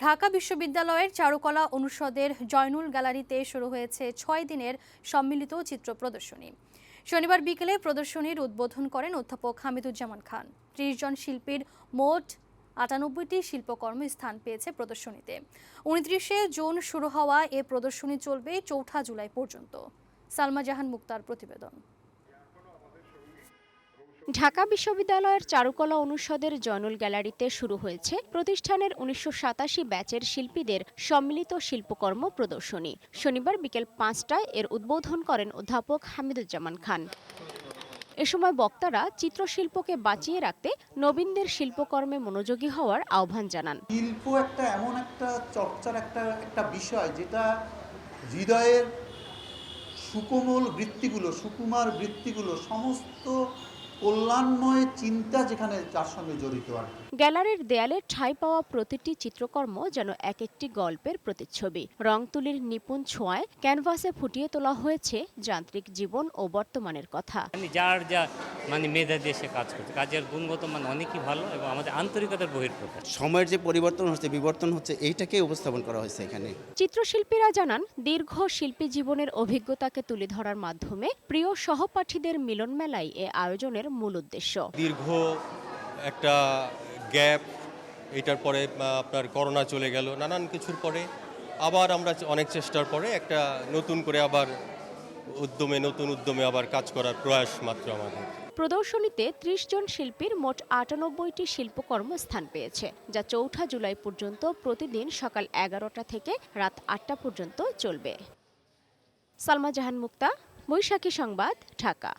ঢাকা বিশ্ববিদ্যালয়ের চারুকলা অনুষদের জয়নুল গ্যালারিতে শুরু হয়েছে ছয় দিনের সম্মিলিত চিত্র প্রদর্শনী। শনিবার বিকেলে প্রদর্শনীর উদ্বোধন করেন অধ্যাপক হামিদুজ্জামান খান। ত্রিশ জন শিল্পীর মোট আটানব্বইটি শিল্পকর্ম স্থান পেয়েছে প্রদর্শনীতে। উনত্রিশে জুন শুরু হওয়া এ প্রদর্শনী চলবে চৌঠা জুলাই পর্যন্ত। সালমা জাহান মুক্তার প্রতিবেদন। ঢাকা বিশ্ববিদ্যালয়ের চারুকলা অনুষদের জয়নুল গ্যালারিতে শুরু হয়েছে প্রতিষ্ঠানের উনিশশো সাতাশি ব্যাচের শিল্পীদের সম্মিলিত শিল্পকর্ম প্রদর্শনী। শনিবার বিকেল পাঁচটায় এর উদ্বোধন করেন অধ্যাপক হামিদুজ্জামান খান। এ সময় বক্তারা চিত্রশিল্পকে বাঁচিয়ে রাখতে নবীনদের শিল্পকর্মে মনোযোগী হওয়ার আহ্বান জানান। শিল্প একটা এমন একটা চর্চার একটা একটা বিষয় যেটা হৃদয়ের সুকোমল বৃত্তিগুলো, সুকুমার বৃত্তিগুলো, সমস্ত কল্যাণময় চিন্তা যেখানে তার সঙ্গে জড়িত আর গ্যালারির দেয়ালে ঠাঁই পাওয়া প্রতিটি চিত্রকর্ম যেন এক একটি গল্পের প্রতিচ্ছবি। রং তুলির নিপুণ ছোঁয়ায় ক্যানভাসে ফুটিয়ে তোলা হয়েছে যান্ত্রিক জীবন ও বর্তমানের কথা। মানে যার যা মানে মেধা দিয়ে সে কাজ করছে। কাজের গুণগত মান অনেকই ভালো এবং আমাদের আন্তরিকতার বহির্প্রকাশ সময়ের যে পরিবর্তন হচ্ছে বিবর্তন হচ্ছে এইটাকে উপস্থাপন করা হয়েছে এখানে। চিত্রশিল্পীরা জানান দীর্ঘ শিল্পী জীবনের অভিজ্ঞতাকে তুলে ধরার মাধ্যমে প্রিয় সহপাঠীদের মিলন মেলায় এ আয়োজনের মূল উদ্দেশ্য। দীর্ঘ একটা গ্যাপ এটার পরে আপনার করোনা চলে গেল নানান কিছুর পরে আবার আমরা অনেক চেষ্টার পরে একটা নতুন করে আবার উদ্যমে নতুন উদ্যমে আবার কাজ করার প্রয়াস মাত্র আমাদের। প্রদর্শনীতে ত্রিশ জন শিল্পীর মোট আটানব্বইটি শিল্পকর্ম স্থান পেয়েছে যা চৌঠা জুলাই পর্যন্ত প্রতিদিন সকাল এগারোটা থেকে রাত আটটা পর্যন্ত চলবে। সালমা জাহান মুক্তা বৈশাখী সংবাদ ঢাকা।